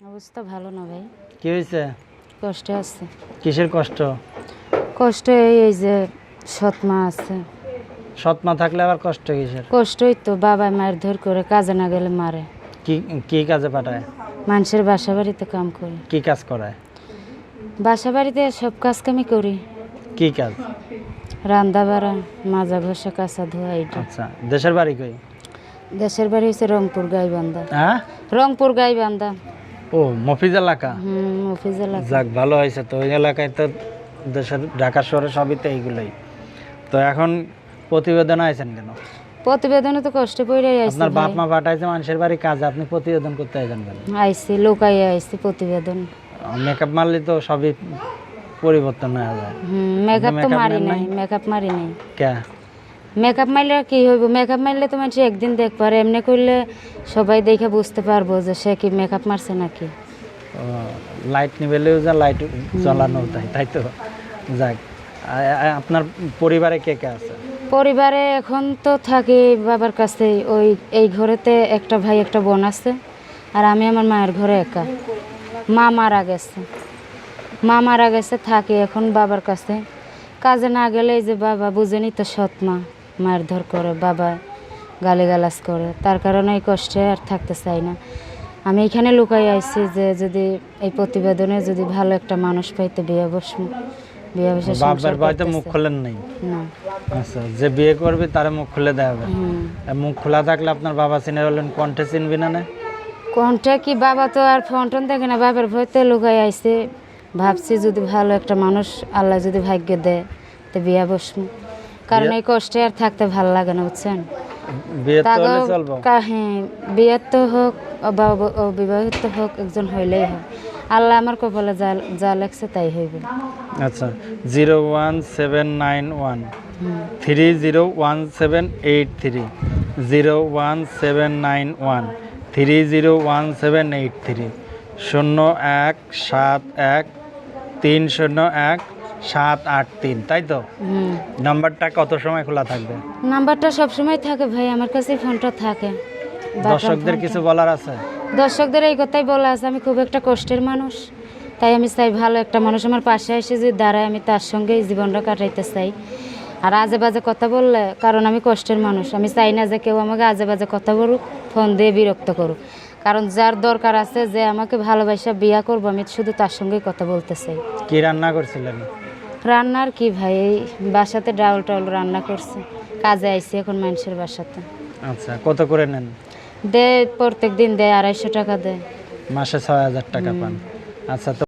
অবস্থা ভালো না ভাই। কি হয়েছে? কষ্ট আছে। কিসের কষ্ট? কষ্ট এই এই যে সৎ মা আছে। সৎমা থাকলে আবার কষ্ট কিসের? কষ্টই তো বাবা মায়ের ধর করে কাজে না গেলে মারে। কি কি কাজে পাঠায়? মানুষের বাসা বাড়িতে কাম করি। কি কাজ করায়? বাসা বাড়িতে সব কাজ কামি করি। কি কাজ? রান্দা বাড়া মাজা ঘষা কাঁচা ধোয়া এইটা আচ্ছা দেশের বাড়ি কই? দেশের বাড়ি হচ্ছে রংপুর গাইবান্ধা। হ্যাঁ? রংপুর গাইবান্ধা। ও মফিজ এলাকা? মফিজ এলাকা। যাক ভালো হয়েছে তো। ওই এলাকায় তো দেশের ঢাকা শহরে সবই তো এইগুলোই। তো এখন প্রতিবেদন আইছেন কেন? প্রতিবেদনে তো কষ্ট পড়ে আইসি আপনার বাপ মা পাঠাইছে মানুষের বাড়ি কাজ আপনি প্রতিবেদন করতে আইছেন কেন? আইসি লোকাই আইসি প্রতিবেদন। মেকআপ মারলে তো সবই পরিবর্তন হয়ে যায়। মেকআপ তো মারি নাই? মেকআপ মারি নাই। কে? মেকআপ মারলে কি হইব? মেকআপ মারলে তো মানুষ একদিন দেখ পারে এমনি করলে সবাই দেখে বুঝতে পারব যে সে কি মেকআপ মারছে নাকি। লাইট নিবেলেও যা লাইট জ্বালানো তাই তাই তো? যাক আপনার পরিবারে কে কে আছে? পরিবারে এখন তো থাকি বাবার কাছে ওই এই ঘরেতে একটা ভাই একটা বোন আছে আর আমি আমার মায়ের ঘরে একা। মা মারা গেছে। মা মারা গেছে থাকি এখন বাবার কাছে। কাজে না গেলে যে বাবা বুঝেনি তো সৎ মা। মায়ের ধর করে বাবা গালিগালাজ করে। তার কারণে এই কষ্টে আর থাকতে চাই না। আমি এখানে লুকাই আইছি যে যদি এই প্রতিবেদনে যদি ভালো একটা মানুষ পাইতে বিয়ে বসবো বিয়ে বসে সংসার বাবার বাড়িতে মুখ করতেছে। খোলেন নাই? না। আচ্ছা যে বিয়ে করবে তারে মুখ খুলে দেওয়া হবে। মুখ খোলা থাকলে আপনার বাবা চিনে বললেন কণ্ঠে চিনবি না না? কি বাবা তো আর ফোন টোন দেখে না বাবার ভয়তে লুকাই আইছে। ভাবছি যদি ভালো একটা মানুষ আল্লাহ যদি ভাগ্য দেয় তো বিয়া বসবো। কারণ এই কষ্টে আর থাকতে ভালো লাগে না বুঝছেন? হ্যাঁ বিয়ের তো হোক বা অবিবাহিত হোক একজন হইলেই হোক। আল্লাহ আমার কপালে যা যা লেখছে তাই হইবে। আচ্ছা zero one seven nine one. Three zero one seven eight three. Zero one seven nine one. Three zero one seven eight three. শূন্য এক সাত এক। তিন শূন্য এক। সাত আট তিন তাই তো? নাম্বারটা কত সময় খোলা থাকবে? নাম্বারটা সবসময় থাকে ভাই আমার কাছে ফোনটা থাকে। দর্শকদের কিছু বলার আছে? দর্শকদের এই কথাই বলা আছে আমি খুব একটা কষ্টের মানুষ। তাই আমি চাই ভালো একটা মানুষ আমার পাশে এসে যদি দাঁড়ায় আমি তার সঙ্গে জীবনটা কাটাইতে চাই। আর আজে বাজে কথা বললে কারণ আমি কষ্টের মানুষ। আমি চাই না যে কেউ আমাকে আজে বাজে কথা বলুক ফোন দিয়ে বিরক্ত করুক। কারণ যার দরকার আছে যে আমাকে ভালোবাসা বিয়া করব আমি শুধু তার সঙ্গেই কথা বলতে চাই। কি রান্না করছিলেন? রান্নার কি ভাই? এই বাসাতে ডাউল টাউল রান্না করছে। কাজে আইসি এখন মানুষের বাসাতে। আচ্ছা কত করে নেন? দেয় প্রত্যেক দিন দেয় আড়াইশো টাকা দেয়। মাসে ছয় হাজার টাকা পান। আচ্ছা তো